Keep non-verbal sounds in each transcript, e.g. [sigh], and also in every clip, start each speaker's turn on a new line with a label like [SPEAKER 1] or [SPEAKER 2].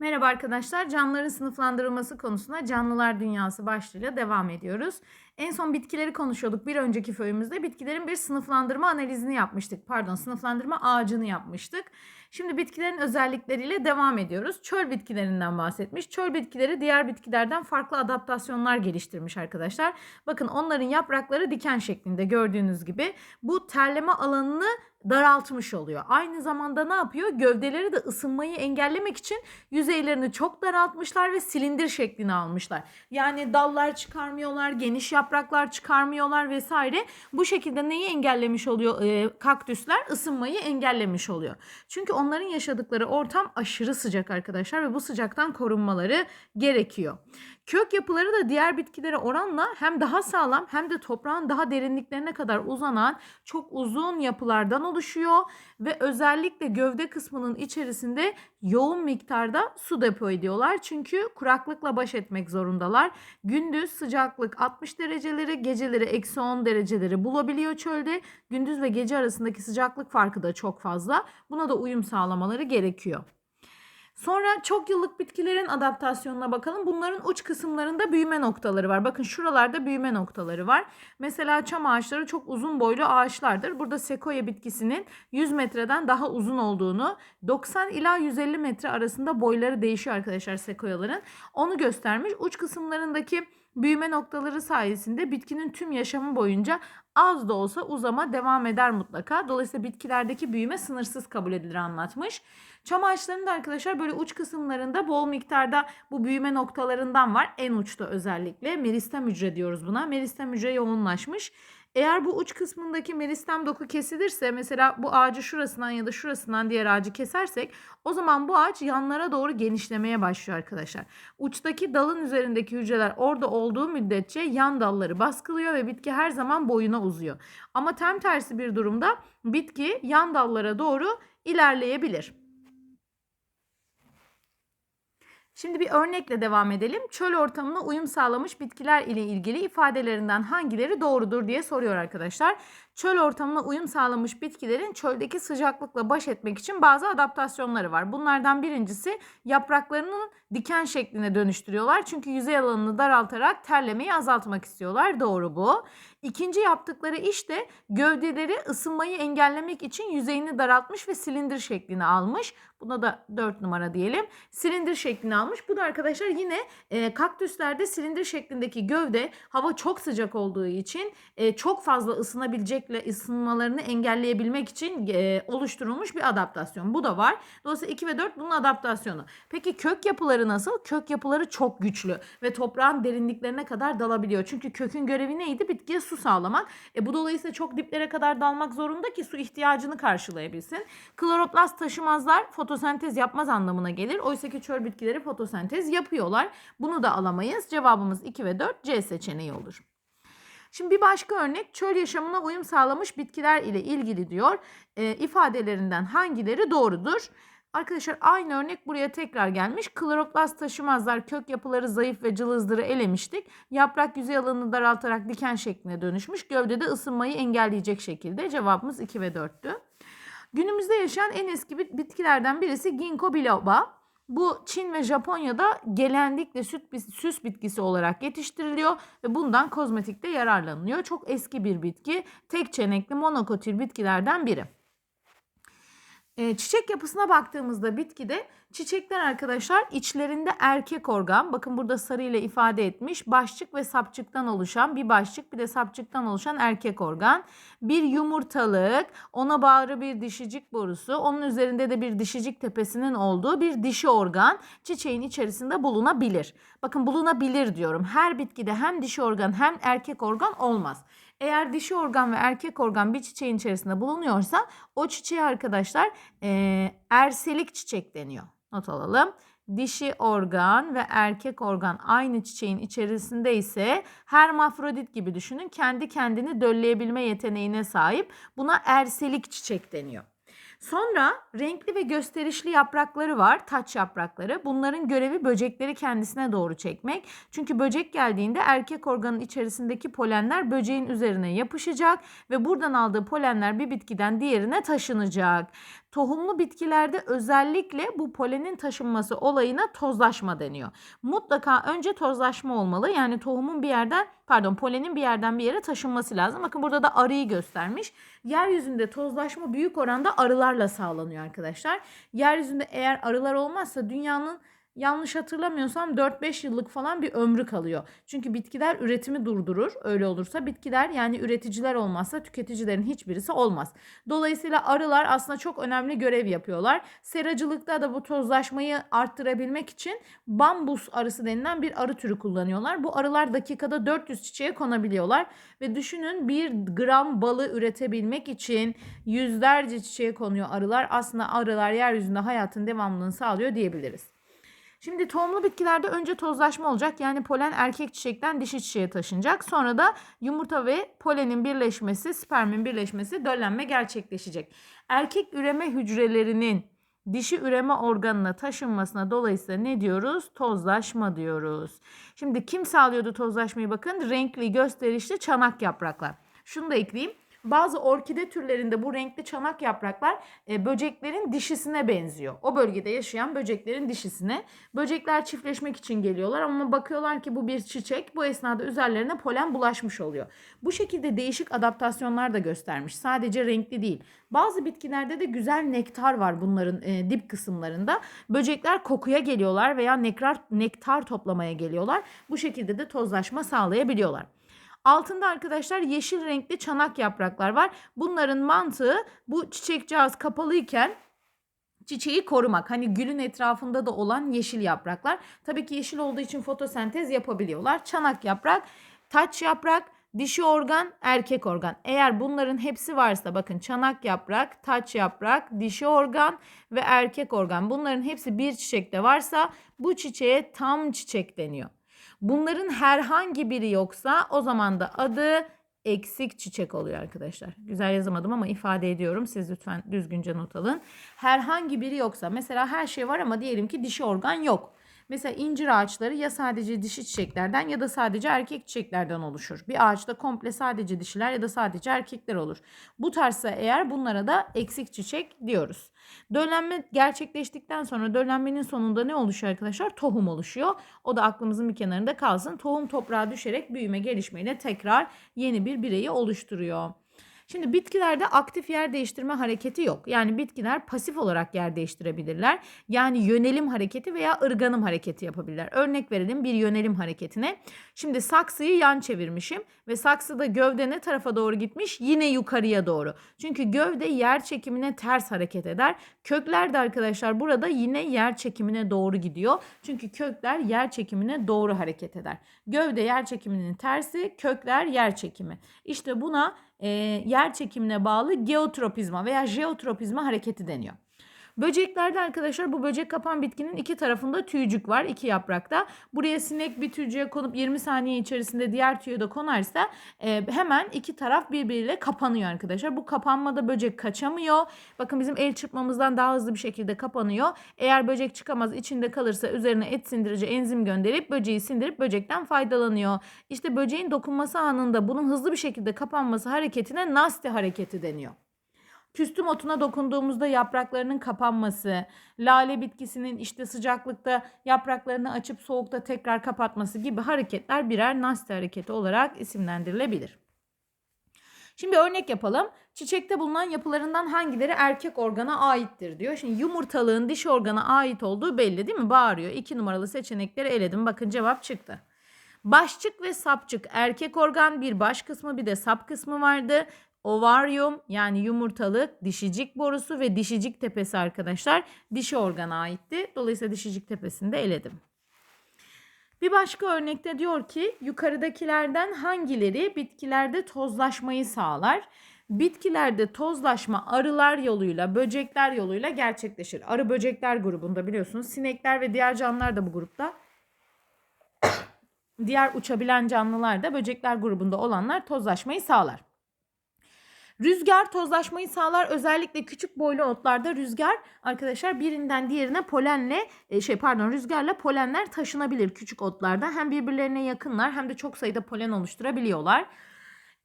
[SPEAKER 1] Merhaba arkadaşlar. Canlıların sınıflandırılması konusuna canlılar dünyası başlığıyla devam ediyoruz. En son bitkileri konuşuyorduk. Bir önceki föyümüzde bitkilerin bir sınıflandırma analizini yapmıştık. Pardon, sınıflandırma ağacını yapmıştık. Şimdi bitkilerin özellikleriyle devam ediyoruz. Çöl bitkilerinden bahsetmiş. Çöl bitkileri diğer bitkilerden farklı adaptasyonlar geliştirmiş arkadaşlar. Bakın onların yaprakları diken şeklinde gördüğünüz gibi. Bu terleme alanını daraltmış oluyor. Aynı zamanda ne yapıyor? Gövdeleri de ısınmayı engellemek için yüzeylerini çok daraltmışlar ve silindir şeklini almışlar. Yani dallar çıkarmıyorlar, geniş yapraklar çıkarmıyorlar vesaire. Bu şekilde neyi engellemiş oluyor? Ee, kaktüsler ısınmayı engellemiş oluyor. Çünkü onların yaşadıkları ortam aşırı sıcak arkadaşlar ve bu sıcaktan korunmaları gerekiyor. Kök yapıları da diğer bitkilere oranla hem daha sağlam hem de toprağın daha derinliklerine kadar uzanan çok uzun yapılardan oluşuyor ve özellikle gövde kısmının içerisinde yoğun miktarda su depo ediyorlar. Çünkü kuraklıkla baş etmek zorundalar. Gündüz sıcaklık 60 dereceleri, geceleri eksi 10 dereceleri bulabiliyor çölde. Gündüz ve gece arasındaki sıcaklık farkı da çok fazla. Buna da uyum sağlamaları gerekiyor. Sonra çok yıllık bitkilerin adaptasyonuna bakalım. Bunların uç kısımlarında büyüme noktaları var. Bakın şuralarda büyüme noktaları var. Mesela çam ağaçları çok uzun boylu ağaçlardır. Burada sekoya bitkisinin 100 metreden daha uzun olduğunu, 90 ila 150 metre arasında boyları değişiyor arkadaşlar sekoyaların. Onu göstermiş. Uç kısımlarındaki büyüme noktaları sayesinde bitkinin tüm yaşamı boyunca az da olsa uzama devam eder mutlaka. Dolayısıyla bitkilerdeki büyüme sınırsız kabul edilir anlatmış. Çam ağaçlarının da arkadaşlar böyle uç kısımlarında bol miktarda bu büyüme noktalarından var. En uçta özellikle meristem hücre diyoruz buna. Meristem hücre yoğunlaşmış. Eğer bu uç kısmındaki meristem doku kesilirse mesela bu ağacı şurasından ya da şurasından diğer ağacı kesersek o zaman bu ağaç yanlara doğru genişlemeye başlıyor arkadaşlar. Uçtaki dalın üzerindeki hücreler orada olduğu müddetçe yan dalları baskılıyor ve bitki her zaman boyuna uzuyor. Ama tam tersi bir durumda bitki yan dallara doğru ilerleyebilir. Şimdi bir örnekle devam edelim. Çöl ortamına uyum sağlamış bitkiler ile ilgili ifadelerinden hangileri doğrudur diye soruyor arkadaşlar. Çöl ortamına uyum sağlamış bitkilerin çöldeki sıcaklıkla baş etmek için bazı adaptasyonları var. Bunlardan birincisi yapraklarının diken şekline dönüştürüyorlar. Çünkü yüzey alanını daraltarak terlemeyi azaltmak istiyorlar. Doğru bu. İkinci yaptıkları iş de gövdeleri ısınmayı engellemek için yüzeyini daraltmış ve silindir şeklini almış. Buna da 4 numara diyelim. Silindir şeklini almış. Bu da arkadaşlar yine e, kaktüslerde silindir şeklindeki gövde hava çok sıcak olduğu için e, çok fazla ısınabilecekle ısınmalarını engelleyebilmek için e, oluşturulmuş bir adaptasyon. Bu da var. Dolayısıyla 2 ve 4 bunun adaptasyonu. Peki kök yapıları nasıl? Kök yapıları çok güçlü ve toprağın derinliklerine kadar dalabiliyor. Çünkü kökün görevi neydi? Bitkiye su sağlamak. E, bu dolayısıyla çok diplere kadar dalmak zorunda ki su ihtiyacını karşılayabilsin. Kloroplast taşımazlar fotosentez yapmaz anlamına gelir. Oysa ki çöl bitkileri fotosentez yapıyorlar. Bunu da alamayız. Cevabımız 2 ve 4 C seçeneği olur. Şimdi bir başka örnek çöl yaşamına uyum sağlamış bitkiler ile ilgili diyor. E, ifadelerinden hangileri doğrudur? Arkadaşlar aynı örnek buraya tekrar gelmiş. Kloroplast taşımazlar kök yapıları zayıf ve cılızdırı elemiştik. Yaprak yüzey alanını daraltarak diken şekline dönüşmüş. Gövdede ısınmayı engelleyecek şekilde. Cevabımız 2 ve 4'tü. Günümüzde yaşayan en eski bitkilerden birisi Ginkgo biloba. Bu Çin ve Japonya'da genellikle süt, süs bitkisi olarak yetiştiriliyor ve bundan kozmetikte yararlanılıyor. Çok eski bir bitki. Tek çenekli monokotil bitkilerden biri. E, çiçek yapısına baktığımızda bitkide çiçekler arkadaşlar içlerinde erkek organ bakın burada sarı ile ifade etmiş başçık ve sapçıktan oluşan bir başçık bir de sapçıktan oluşan erkek organ bir yumurtalık ona bağlı bir dişicik borusu onun üzerinde de bir dişicik tepesinin olduğu bir dişi organ çiçeğin içerisinde bulunabilir. Bakın bulunabilir diyorum her bitkide hem dişi organ hem erkek organ olmaz. Eğer dişi organ ve erkek organ bir çiçeğin içerisinde bulunuyorsa o çiçeğe arkadaşlar e, erselik çiçek deniyor. Not alalım. Dişi organ ve erkek organ aynı çiçeğin içerisinde ise hermafrodit gibi düşünün. Kendi kendini dölleyebilme yeteneğine sahip. Buna erselik çiçek deniyor. Sonra renkli ve gösterişli yaprakları var, taç yaprakları. Bunların görevi böcekleri kendisine doğru çekmek. Çünkü böcek geldiğinde erkek organın içerisindeki polenler böceğin üzerine yapışacak ve buradan aldığı polenler bir bitkiden diğerine taşınacak. Tohumlu bitkilerde özellikle bu polenin taşınması olayına tozlaşma deniyor. Mutlaka önce tozlaşma olmalı. Yani tohumun bir yerden pardon polenin bir yerden bir yere taşınması lazım. Bakın burada da arıyı göstermiş. Yeryüzünde tozlaşma büyük oranda arılarla sağlanıyor arkadaşlar. Yeryüzünde eğer arılar olmazsa dünyanın yanlış hatırlamıyorsam 4-5 yıllık falan bir ömrü kalıyor. Çünkü bitkiler üretimi durdurur. Öyle olursa bitkiler yani üreticiler olmazsa tüketicilerin hiçbirisi olmaz. Dolayısıyla arılar aslında çok önemli görev yapıyorlar. Seracılıkta da bu tozlaşmayı arttırabilmek için bambus arısı denilen bir arı türü kullanıyorlar. Bu arılar dakikada 400 çiçeğe konabiliyorlar ve düşünün bir gram balı üretebilmek için yüzlerce çiçeğe konuyor arılar. Aslında arılar yeryüzünde hayatın devamlılığını sağlıyor diyebiliriz. Şimdi tohumlu bitkilerde önce tozlaşma olacak. Yani polen erkek çiçekten dişi çiçeğe taşınacak. Sonra da yumurta ve polenin birleşmesi, spermin birleşmesi, döllenme gerçekleşecek. Erkek üreme hücrelerinin dişi üreme organına taşınmasına dolayısıyla ne diyoruz? Tozlaşma diyoruz. Şimdi kim sağlıyordu tozlaşmayı bakın? Renkli, gösterişli çanak yapraklar. Şunu da ekleyeyim. Bazı orkide türlerinde bu renkli çanak yapraklar e, böceklerin dişisine benziyor. O bölgede yaşayan böceklerin dişisine. Böcekler çiftleşmek için geliyorlar ama bakıyorlar ki bu bir çiçek. Bu esnada üzerlerine polen bulaşmış oluyor. Bu şekilde değişik adaptasyonlar da göstermiş. Sadece renkli değil. Bazı bitkilerde de güzel nektar var bunların e, dip kısımlarında. Böcekler kokuya geliyorlar veya nektar, nektar toplamaya geliyorlar. Bu şekilde de tozlaşma sağlayabiliyorlar. Altında arkadaşlar yeşil renkli çanak yapraklar var. Bunların mantığı bu çiçekcağız kapalıyken çiçeği korumak. Hani gülün etrafında da olan yeşil yapraklar. Tabii ki yeşil olduğu için fotosentez yapabiliyorlar. Çanak yaprak, taç yaprak, dişi organ, erkek organ. Eğer bunların hepsi varsa bakın çanak yaprak, taç yaprak, dişi organ ve erkek organ. Bunların hepsi bir çiçekte varsa bu çiçeğe tam çiçek deniyor. Bunların herhangi biri yoksa o zaman da adı eksik çiçek oluyor arkadaşlar. Güzel yazamadım ama ifade ediyorum. Siz lütfen düzgünce not alın. Herhangi biri yoksa mesela her şey var ama diyelim ki dişi organ yok. Mesela incir ağaçları ya sadece dişi çiçeklerden ya da sadece erkek çiçeklerden oluşur. Bir ağaçta komple sadece dişiler ya da sadece erkekler olur. Bu tarzsa eğer bunlara da eksik çiçek diyoruz. Döllenme gerçekleştikten sonra döllenmenin sonunda ne oluşuyor arkadaşlar? Tohum oluşuyor. O da aklımızın bir kenarında kalsın. Tohum toprağa düşerek büyüme gelişmeyle tekrar yeni bir bireyi oluşturuyor. Şimdi bitkilerde aktif yer değiştirme hareketi yok. Yani bitkiler pasif olarak yer değiştirebilirler. Yani yönelim hareketi veya ırganım hareketi yapabilirler. Örnek verelim bir yönelim hareketine. Şimdi saksıyı yan çevirmişim ve saksıda gövde ne tarafa doğru gitmiş? Yine yukarıya doğru. Çünkü gövde yer çekimine ters hareket eder. Kökler de arkadaşlar burada yine yer çekimine doğru gidiyor. Çünkü kökler yer çekimine doğru hareket eder. Gövde yer çekiminin tersi, kökler yer çekimi. İşte buna e, yer çekimine bağlı geotropizma veya jeotropizma hareketi deniyor. Böceklerde arkadaşlar bu böcek kapan bitkinin iki tarafında tüycük var iki yaprakta. Buraya sinek bir tüycüğe konup 20 saniye içerisinde diğer tüye de konarsa e, hemen iki taraf birbiriyle kapanıyor arkadaşlar. Bu kapanmada böcek kaçamıyor. Bakın bizim el çırpmamızdan daha hızlı bir şekilde kapanıyor. Eğer böcek çıkamaz içinde kalırsa üzerine et sindirici enzim gönderip böceği sindirip böcekten faydalanıyor. İşte böceğin dokunması anında bunun hızlı bir şekilde kapanması hareketine Nasti hareketi deniyor. Küstüm otuna dokunduğumuzda yapraklarının kapanması, lale bitkisinin işte sıcaklıkta yapraklarını açıp soğukta tekrar kapatması gibi hareketler birer nasti hareketi olarak isimlendirilebilir. Şimdi örnek yapalım. Çiçekte bulunan yapılarından hangileri erkek organa aittir diyor. Şimdi yumurtalığın dişi organa ait olduğu belli değil mi? Bağırıyor. İki numaralı seçenekleri eledim. Bakın cevap çıktı. Başçık ve sapçık erkek organ bir baş kısmı bir de sap kısmı vardı. Ovaryum yani yumurtalık, dişicik borusu ve dişicik tepesi arkadaşlar dişi organa aitti. Dolayısıyla dişicik tepesini de eledim. Bir başka örnekte diyor ki yukarıdakilerden hangileri bitkilerde tozlaşmayı sağlar? Bitkilerde tozlaşma arılar yoluyla, böcekler yoluyla gerçekleşir. Arı böcekler grubunda biliyorsunuz. Sinekler ve diğer canlılar da bu grupta. [coughs] diğer uçabilen canlılar da böcekler grubunda olanlar tozlaşmayı sağlar. Rüzgar tozlaşmayı sağlar. Özellikle küçük boylu otlarda rüzgar arkadaşlar birinden diğerine polenle e, şey pardon rüzgarla polenler taşınabilir küçük otlarda. Hem birbirlerine yakınlar hem de çok sayıda polen oluşturabiliyorlar.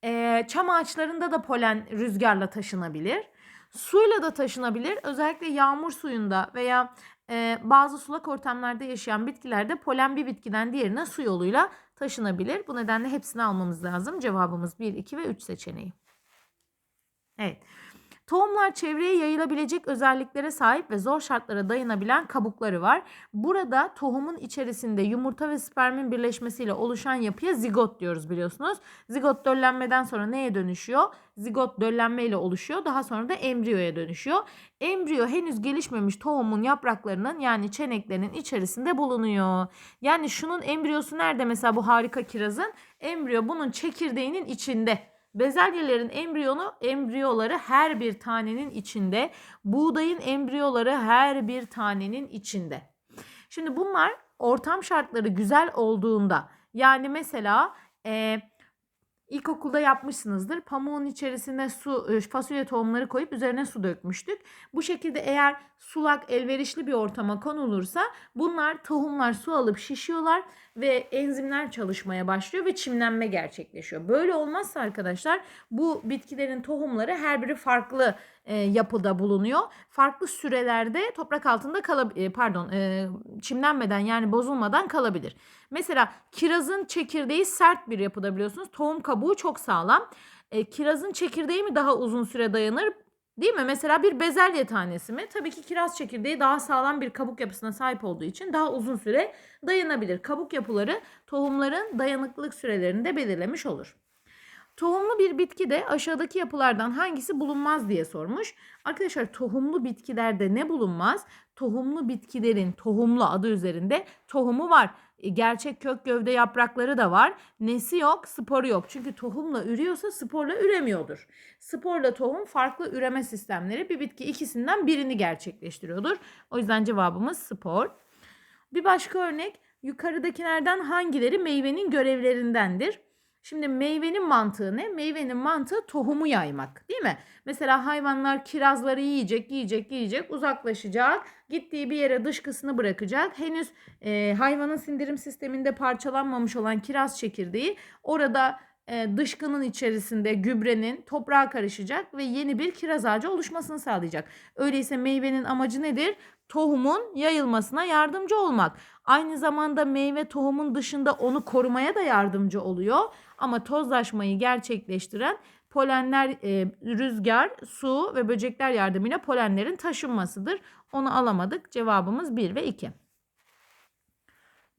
[SPEAKER 1] Ee, çam ağaçlarında da polen rüzgarla taşınabilir. Suyla da taşınabilir. Özellikle yağmur suyunda veya e, bazı sulak ortamlarda yaşayan bitkilerde polen bir bitkiden diğerine su yoluyla taşınabilir. Bu nedenle hepsini almamız lazım. Cevabımız 1, 2 ve 3 seçeneği. Evet. Tohumlar çevreye yayılabilecek özelliklere sahip ve zor şartlara dayanabilen kabukları var. Burada tohumun içerisinde yumurta ve spermin birleşmesiyle oluşan yapıya zigot diyoruz biliyorsunuz. Zigot döllenmeden sonra neye dönüşüyor? Zigot döllenmeyle oluşuyor. Daha sonra da embriyoya dönüşüyor. Embriyo henüz gelişmemiş tohumun yapraklarının yani çeneklerinin içerisinde bulunuyor. Yani şunun embriyosu nerede mesela bu harika kirazın? Embriyo bunun çekirdeğinin içinde. Bezelyelerin embriyonu embriyoları her bir tanenin içinde. Buğdayın embriyoları her bir tanenin içinde. Şimdi bunlar ortam şartları güzel olduğunda yani mesela e, ilkokulda yapmışsınızdır. Pamuğun içerisine su, e, fasulye tohumları koyup üzerine su dökmüştük. Bu şekilde eğer sulak, elverişli bir ortama konulursa bunlar tohumlar su alıp şişiyorlar ve enzimler çalışmaya başlıyor ve çimlenme gerçekleşiyor. Böyle olmazsa arkadaşlar bu bitkilerin tohumları her biri farklı e, yapıda bulunuyor. Farklı sürelerde toprak altında kalabilir, pardon e, çimlenmeden yani bozulmadan kalabilir. Mesela kirazın çekirdeği sert bir yapıda biliyorsunuz. Tohum kabuğu çok sağlam. E, kirazın çekirdeği mi daha uzun süre dayanır? Değil mi? Mesela bir bezelye tanesi mi? Tabii ki kiraz çekirdeği daha sağlam bir kabuk yapısına sahip olduğu için daha uzun süre dayanabilir. Kabuk yapıları tohumların dayanıklılık sürelerini de belirlemiş olur. Tohumlu bir bitki de aşağıdaki yapılardan hangisi bulunmaz diye sormuş. Arkadaşlar tohumlu bitkilerde ne bulunmaz? Tohumlu bitkilerin tohumlu adı üzerinde tohumu var. E, gerçek kök gövde yaprakları da var. Nesi yok? Sporu yok. Çünkü tohumla ürüyorsa sporla üremiyordur. Sporla tohum farklı üreme sistemleri. Bir bitki ikisinden birini gerçekleştiriyordur. O yüzden cevabımız spor. Bir başka örnek yukarıdakilerden hangileri meyvenin görevlerindendir? Şimdi meyvenin mantığı ne? Meyvenin mantığı tohumu yaymak değil mi? Mesela hayvanlar kirazları yiyecek, yiyecek, yiyecek, uzaklaşacak. Gittiği bir yere dışkısını bırakacak. Henüz e, hayvanın sindirim sisteminde parçalanmamış olan kiraz çekirdeği orada e, dışkının içerisinde gübrenin toprağa karışacak ve yeni bir kiraz ağacı oluşmasını sağlayacak. Öyleyse meyvenin amacı nedir? Tohumun yayılmasına yardımcı olmak. Aynı zamanda meyve tohumun dışında onu korumaya da yardımcı oluyor. Ama tozlaşmayı gerçekleştiren polenler, e, rüzgar, su ve böcekler yardımıyla polenlerin taşınmasıdır. Onu alamadık. Cevabımız 1 ve 2.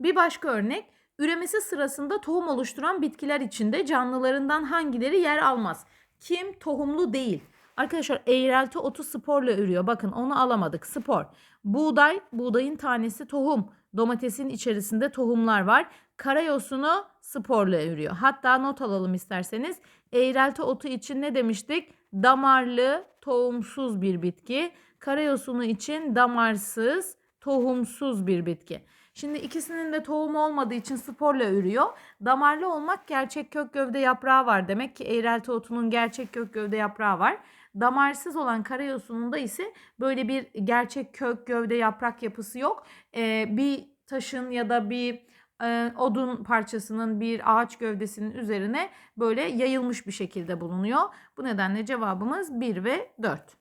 [SPEAKER 1] Bir başka örnek. Üremesi sırasında tohum oluşturan bitkiler içinde canlılarından hangileri yer almaz? Kim tohumlu değil? Arkadaşlar eğrelti otu sporla ürüyor. Bakın onu alamadık. Spor. Buğday, buğdayın tanesi tohum. Domatesin içerisinde tohumlar var. Karayosunu sporla ürüyor. Hatta not alalım isterseniz. Eğrelti otu için ne demiştik? Damarlı, tohumsuz bir bitki. Karayosunu için damarsız, tohumsuz bir bitki. Şimdi ikisinin de tohumu olmadığı için sporla ürüyor. Damarlı olmak gerçek kök gövde yaprağı var. Demek ki eğrelti otunun gerçek kök gövde yaprağı var. Damarsız olan karayosununda ise böyle bir gerçek kök gövde yaprak yapısı yok. Ee, bir taşın ya da bir e, odun parçasının bir ağaç gövdesinin üzerine böyle yayılmış bir şekilde bulunuyor. Bu nedenle cevabımız 1 ve 4.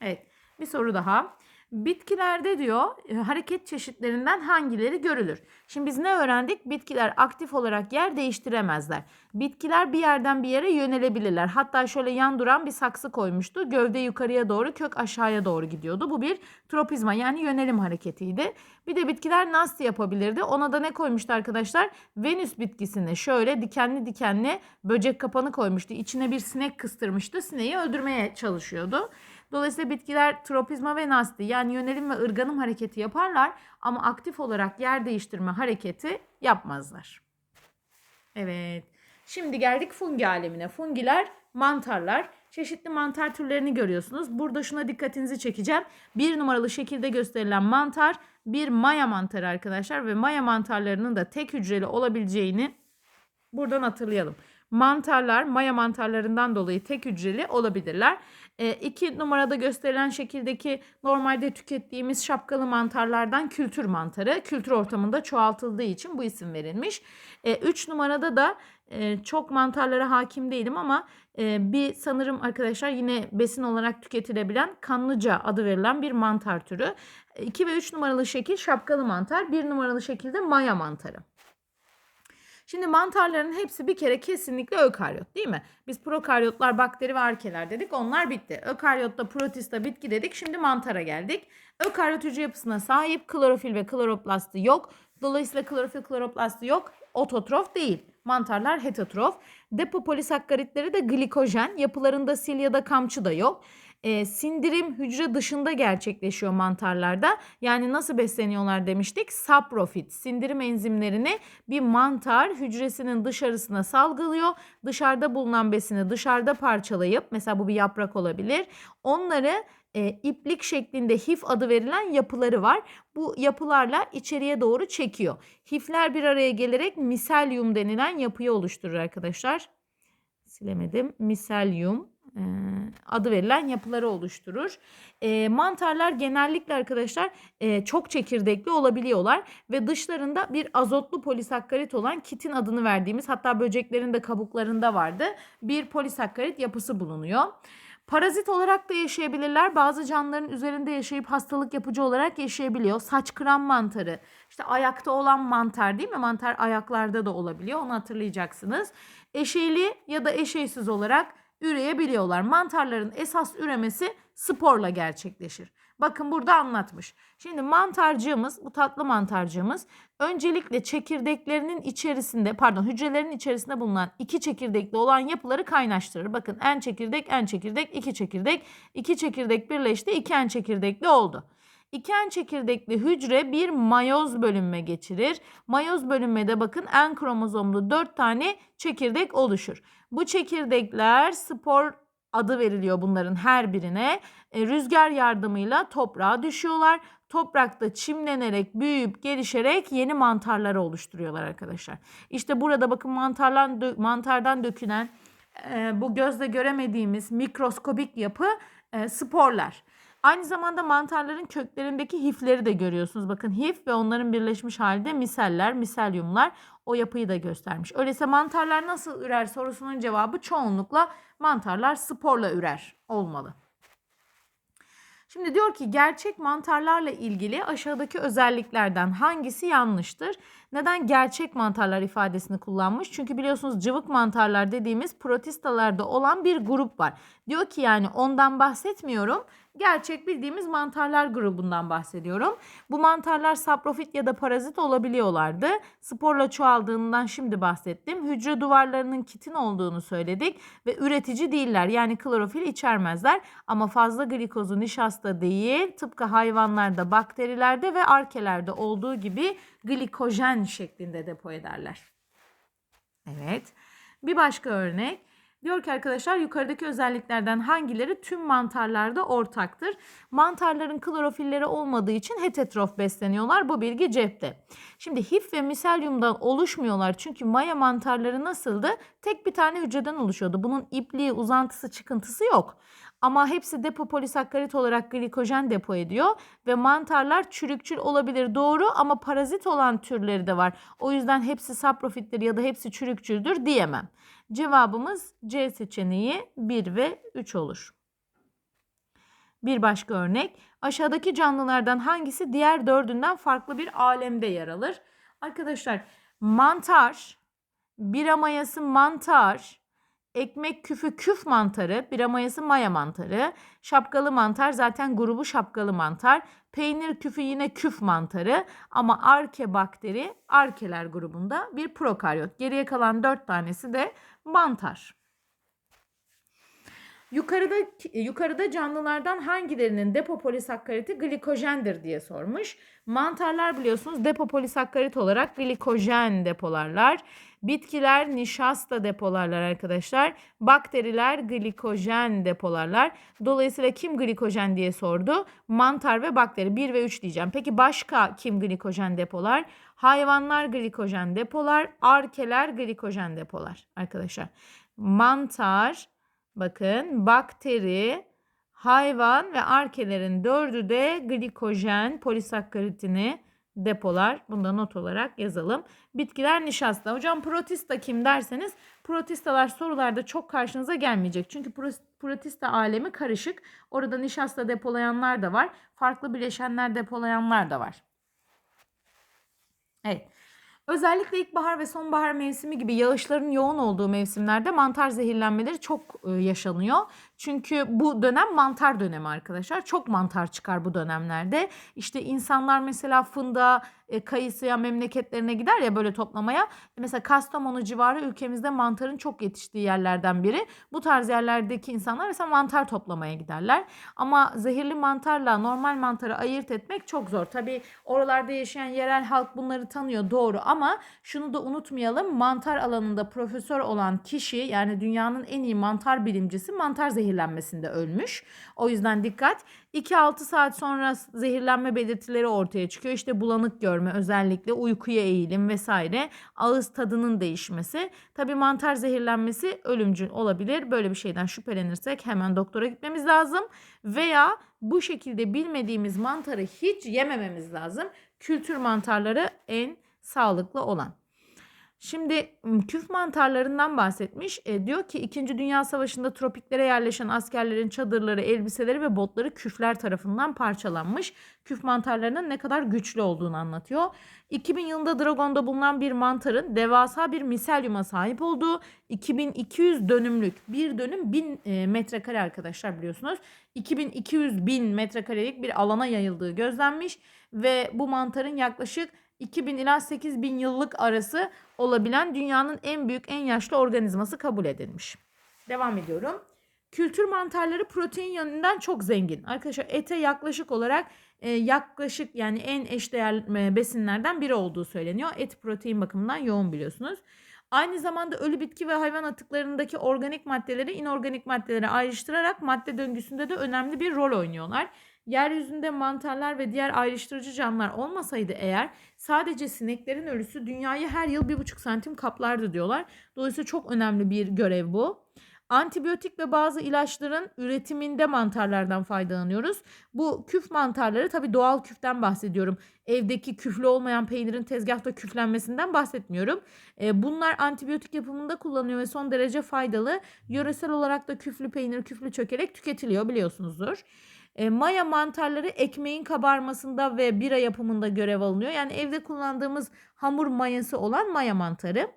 [SPEAKER 1] Evet bir soru daha. Bitkilerde diyor e, hareket çeşitlerinden hangileri görülür? Şimdi biz ne öğrendik? Bitkiler aktif olarak yer değiştiremezler. Bitkiler bir yerden bir yere yönelebilirler. Hatta şöyle yan duran bir saksı koymuştu. Gövde yukarıya doğru, kök aşağıya doğru gidiyordu. Bu bir tropizma yani yönelim hareketiydi. Bir de bitkiler nasıl yapabilirdi? Ona da ne koymuştu arkadaşlar? Venüs bitkisine şöyle dikenli dikenli böcek kapanı koymuştu. İçine bir sinek kıstırmıştı. Sineği öldürmeye çalışıyordu. Dolayısıyla bitkiler tropizma ve nasti yani yönelim ve ırganım hareketi yaparlar ama aktif olarak yer değiştirme hareketi yapmazlar. Evet. Şimdi geldik fungi alemine. Fungiler mantarlar. Çeşitli mantar türlerini görüyorsunuz. Burada şuna dikkatinizi çekeceğim. Bir numaralı şekilde gösterilen mantar bir maya mantarı arkadaşlar ve maya mantarlarının da tek hücreli olabileceğini buradan hatırlayalım. Mantarlar maya mantarlarından dolayı tek hücreli olabilirler. E, iki numarada gösterilen şekildeki normalde tükettiğimiz şapkalı mantarlardan kültür mantarı kültür ortamında çoğaltıldığı için bu isim verilmiş. E, üç numarada da e, çok mantarlara hakim değilim ama e, bir sanırım arkadaşlar yine besin olarak tüketilebilen kanlıca adı verilen bir mantar türü. 2 ve 3 numaralı şekil şapkalı mantar, 1 numaralı şekilde maya mantarı. Şimdi mantarların hepsi bir kere kesinlikle ökaryot değil mi? Biz prokaryotlar, bakteri ve arkeler dedik. Onlar bitti. Ökaryotta, protista, bitki dedik. Şimdi mantara geldik. Ökaryot hücre yapısına sahip klorofil ve kloroplastı yok. Dolayısıyla klorofil, kloroplastı yok. Ototrof değil. Mantarlar heterotrof. Depo polisakkaritleri de glikojen. Yapılarında sil ya da kamçı da yok. E, sindirim hücre dışında gerçekleşiyor mantarlarda. Yani nasıl besleniyorlar demiştik? Saprofit. Sindirim enzimlerini bir mantar hücresinin dışarısına salgılıyor. Dışarıda bulunan besini dışarıda parçalayıp mesela bu bir yaprak olabilir. Onları e, iplik şeklinde hif adı verilen yapıları var. Bu yapılarla içeriye doğru çekiyor. Hifler bir araya gelerek miselyum denilen yapıyı oluşturur arkadaşlar. Silemedim. Miselyum adı verilen yapıları oluşturur. Mantarlar genellikle arkadaşlar çok çekirdekli olabiliyorlar ve dışlarında bir azotlu polisakkarit olan kitin adını verdiğimiz hatta böceklerin de kabuklarında vardı bir polisakkarit yapısı bulunuyor. Parazit olarak da yaşayabilirler. Bazı canlıların üzerinde yaşayıp hastalık yapıcı olarak yaşayabiliyor. Saç kıran mantarı. İşte ayakta olan mantar değil mi? Mantar ayaklarda da olabiliyor. Onu hatırlayacaksınız. Eşeyli ya da eşeysiz olarak üreyebiliyorlar. Mantarların esas üremesi sporla gerçekleşir. Bakın burada anlatmış. Şimdi mantarcığımız, bu tatlı mantarcığımız öncelikle çekirdeklerinin içerisinde, pardon hücrelerin içerisinde bulunan iki çekirdekli olan yapıları kaynaştırır. Bakın en çekirdek, en çekirdek, iki çekirdek, iki çekirdek birleşti, iki en çekirdekli oldu. İken çekirdekli hücre bir mayoz bölünme geçirir. Mayoz bölünmede bakın en kromozomlu 4 tane çekirdek oluşur. Bu çekirdekler spor adı veriliyor bunların her birine. E, rüzgar yardımıyla toprağa düşüyorlar. Toprakta çimlenerek, büyüyüp, gelişerek yeni mantarları oluşturuyorlar arkadaşlar. İşte burada bakın mantardan, mantardan dökülen e, bu gözle göremediğimiz mikroskobik yapı e, sporlar. Aynı zamanda mantarların köklerindeki hifleri de görüyorsunuz. Bakın hif ve onların birleşmiş halde miseller, miselyumlar o yapıyı da göstermiş. Öyleyse mantarlar nasıl ürer sorusunun cevabı çoğunlukla mantarlar sporla ürer olmalı. Şimdi diyor ki gerçek mantarlarla ilgili aşağıdaki özelliklerden hangisi yanlıştır? Neden gerçek mantarlar ifadesini kullanmış? Çünkü biliyorsunuz cıvık mantarlar dediğimiz protistalarda olan bir grup var. Diyor ki yani ondan bahsetmiyorum. Gerçek bildiğimiz mantarlar grubundan bahsediyorum. Bu mantarlar saprofit ya da parazit olabiliyorlardı. Sporla çoğaldığından şimdi bahsettim. Hücre duvarlarının kitin olduğunu söyledik ve üretici değiller. Yani klorofil içermezler ama fazla glikozu nişasta değil. Tıpkı hayvanlarda, bakterilerde ve arkelerde olduğu gibi glikojen şeklinde depo ederler. Evet. Bir başka örnek. Diyor ki arkadaşlar yukarıdaki özelliklerden hangileri tüm mantarlarda ortaktır? Mantarların klorofilleri olmadığı için heterotrof besleniyorlar. Bu bilgi cepte. Şimdi hif ve miselyumdan oluşmuyorlar. Çünkü maya mantarları nasıldı? Tek bir tane hücreden oluşuyordu. Bunun ipliği, uzantısı, çıkıntısı yok. Ama hepsi depo polisakkarit olarak glikojen depo ediyor ve mantarlar çürükçül olabilir doğru ama parazit olan türleri de var. O yüzden hepsi saprofittir ya da hepsi çürükçüldür diyemem. Cevabımız C seçeneği 1 ve 3 olur. Bir başka örnek. Aşağıdaki canlılardan hangisi diğer dördünden farklı bir alemde yer alır? Arkadaşlar mantar, bira mayası mantar, ekmek küfü küf mantarı, bira mayası maya mantarı, şapkalı mantar zaten grubu şapkalı mantar, peynir küfü yine küf mantarı ama arke bakteri arkeler grubunda bir prokaryot. Geriye kalan dört tanesi de mantar. Yukarıda yukarıda canlılardan hangilerinin depo polisakkariti glikojendir diye sormuş. Mantarlar biliyorsunuz depo polisakkarit olarak glikojen depolarlar. Bitkiler nişasta depolarlar arkadaşlar. Bakteriler glikojen depolarlar. Dolayısıyla kim glikojen diye sordu? Mantar ve bakteri 1 ve 3 diyeceğim. Peki başka kim glikojen depolar? Hayvanlar glikojen depolar, arkeler glikojen depolar arkadaşlar. Mantar, bakın bakteri, hayvan ve arkelerin dördü de glikojen polisakkaritini depolar. Bunu da not olarak yazalım. Bitkiler nişasta. Hocam protista kim derseniz protistalar sorularda çok karşınıza gelmeyecek. Çünkü protista alemi karışık. Orada nişasta depolayanlar da var. Farklı bileşenler depolayanlar da var. Evet. Özellikle ilkbahar ve sonbahar mevsimi gibi yağışların yoğun olduğu mevsimlerde mantar zehirlenmeleri çok e, yaşanıyor. Çünkü bu dönem mantar dönemi arkadaşlar. Çok mantar çıkar bu dönemlerde. İşte insanlar mesela fındığa, e, kayısıya memleketlerine gider ya böyle toplamaya. Mesela Kastamonu civarı ülkemizde mantarın çok yetiştiği yerlerden biri. Bu tarz yerlerdeki insanlar mesela mantar toplamaya giderler. Ama zehirli mantarla normal mantarı ayırt etmek çok zor. Tabii oralarda yaşayan yerel halk bunları tanıyor doğru ama şunu da unutmayalım. Mantar alanında profesör olan kişi yani dünyanın en iyi mantar bilimcisi mantar zehirlenmesinde ölmüş. O yüzden dikkat. 2-6 saat sonra zehirlenme belirtileri ortaya çıkıyor. İşte bulanık görme özellikle uykuya eğilim vesaire. Ağız tadının değişmesi. Tabii mantar zehirlenmesi ölümcül olabilir. Böyle bir şeyden şüphelenirsek hemen doktora gitmemiz lazım. Veya bu şekilde bilmediğimiz mantarı hiç yemememiz lazım. Kültür mantarları en sağlıklı olan. Şimdi küf mantarlarından bahsetmiş. E, diyor ki 2. Dünya Savaşı'nda tropiklere yerleşen askerlerin çadırları, elbiseleri ve botları küfler tarafından parçalanmış. Küf mantarlarının ne kadar güçlü olduğunu anlatıyor. 2000 yılında Dragon'da bulunan bir mantarın devasa bir miselyuma sahip olduğu 2200 dönümlük bir dönüm 1000 e, metrekare arkadaşlar biliyorsunuz. 2200 bin metrekarelik bir alana yayıldığı gözlenmiş ve bu mantarın yaklaşık 2000 ila 8000 yıllık arası olabilen dünyanın en büyük en yaşlı organizması kabul edilmiş. Devam ediyorum. Kültür mantarları protein yönünden çok zengin. Arkadaşlar ete yaklaşık olarak e, yaklaşık yani en eşdeğer e, besinlerden biri olduğu söyleniyor. Et protein bakımından yoğun biliyorsunuz. Aynı zamanda ölü bitki ve hayvan atıklarındaki organik maddeleri inorganik maddelere ayrıştırarak madde döngüsünde de önemli bir rol oynuyorlar. Yeryüzünde mantarlar ve diğer ayrıştırıcı canlılar olmasaydı eğer sadece sineklerin ölüsü dünyayı her yıl 1,5 santim kaplardı diyorlar. Dolayısıyla çok önemli bir görev bu. Antibiyotik ve bazı ilaçların üretiminde mantarlardan faydalanıyoruz. Bu küf mantarları tabi doğal küften bahsediyorum. Evdeki küflü olmayan peynirin tezgahta küflenmesinden bahsetmiyorum. E, bunlar antibiyotik yapımında kullanılıyor ve son derece faydalı. Yöresel olarak da küflü peynir, küflü çökelek tüketiliyor biliyorsunuzdur. E, maya mantarları ekmeğin kabarmasında ve bira yapımında görev alınıyor. Yani evde kullandığımız hamur mayası olan maya mantarı.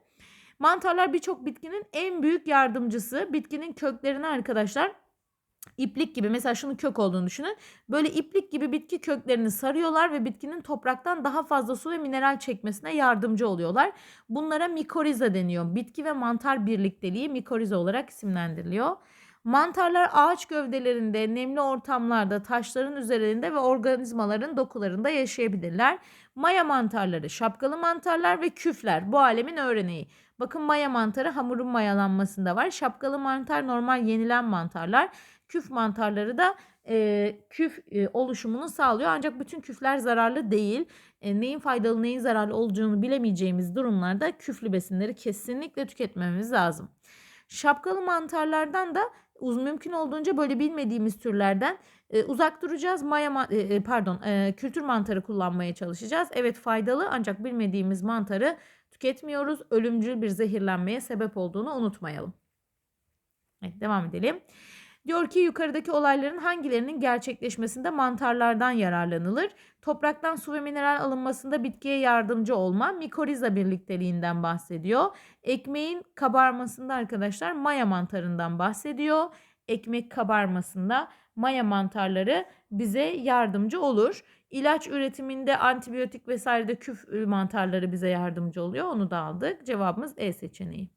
[SPEAKER 1] Mantarlar birçok bitkinin en büyük yardımcısı. Bitkinin köklerini arkadaşlar iplik gibi mesela şunun kök olduğunu düşünün. Böyle iplik gibi bitki köklerini sarıyorlar ve bitkinin topraktan daha fazla su ve mineral çekmesine yardımcı oluyorlar. Bunlara mikoriza deniyor. Bitki ve mantar birlikteliği mikoriza olarak isimlendiriliyor. Mantarlar ağaç gövdelerinde, nemli ortamlarda, taşların üzerinde ve organizmaların dokularında yaşayabilirler. Maya mantarları, şapkalı mantarlar ve küfler bu alemin öğreneği. Bakın maya mantarı hamurun mayalanmasında var. Şapkalı mantar normal yenilen mantarlar. Küf mantarları da e, küf e, oluşumunu sağlıyor. Ancak bütün küfler zararlı değil. E, neyin faydalı neyin zararlı olduğunu bilemeyeceğimiz durumlarda küflü besinleri kesinlikle tüketmemiz lazım. Şapkalı mantarlardan da uz mümkün olduğunca böyle bilmediğimiz türlerden e, uzak duracağız. Maya e, e, pardon, e, kültür mantarı kullanmaya çalışacağız. Evet faydalı ancak bilmediğimiz mantarı tüketmiyoruz. Ölümcül bir zehirlenmeye sebep olduğunu unutmayalım. Evet devam edelim. Diyor ki yukarıdaki olayların hangilerinin gerçekleşmesinde mantarlardan yararlanılır? Topraktan su ve mineral alınmasında bitkiye yardımcı olma, mikoriza birlikteliğinden bahsediyor. Ekmeğin kabarmasında arkadaşlar maya mantarından bahsediyor. Ekmek kabarmasında maya mantarları bize yardımcı olur. İlaç üretiminde antibiyotik vesairede küf mantarları bize yardımcı oluyor. Onu da aldık. Cevabımız E seçeneği.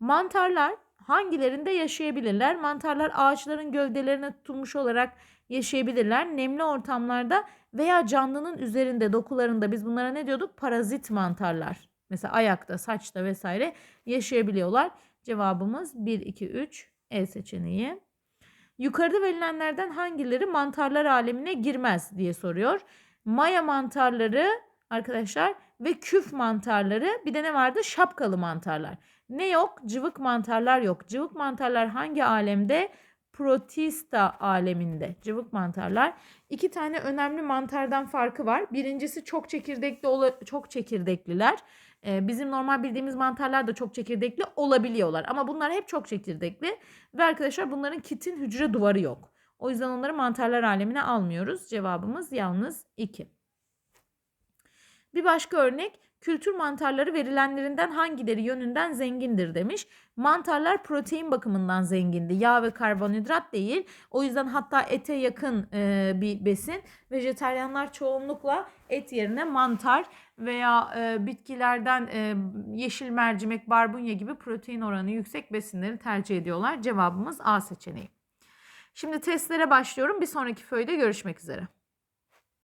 [SPEAKER 1] Mantarlar hangilerinde yaşayabilirler? Mantarlar ağaçların gövdelerine tutunmuş olarak yaşayabilirler. Nemli ortamlarda veya canlının üzerinde, dokularında biz bunlara ne diyorduk? Parazit mantarlar. Mesela ayakta, saçta vesaire yaşayabiliyorlar. Cevabımız 1, 2, 3 E seçeneği. Yukarıda verilenlerden hangileri mantarlar alemine girmez diye soruyor. Maya mantarları arkadaşlar ve küf mantarları bir de ne vardı? Şapkalı mantarlar. Ne yok? Cıvık mantarlar yok. Cıvık mantarlar hangi alemde? Protista aleminde. Cıvık mantarlar. İki tane önemli mantardan farkı var. Birincisi çok çekirdekli çok çekirdekliler. Ee, bizim normal bildiğimiz mantarlar da çok çekirdekli olabiliyorlar. Ama bunlar hep çok çekirdekli. Ve arkadaşlar bunların kitin hücre duvarı yok. O yüzden onları mantarlar alemine almıyoruz. Cevabımız yalnız 2. Bir başka örnek kültür mantarları verilenlerinden hangileri yönünden zengindir demiş. Mantarlar protein bakımından zengindi. Yağ ve karbonhidrat değil. O yüzden hatta ete yakın e, bir besin. Vejeteryanlar çoğunlukla et yerine mantar veya e, bitkilerden e, yeşil mercimek, barbunya gibi protein oranı yüksek besinleri tercih ediyorlar. Cevabımız A seçeneği. Şimdi testlere başlıyorum. Bir sonraki föyde görüşmek üzere.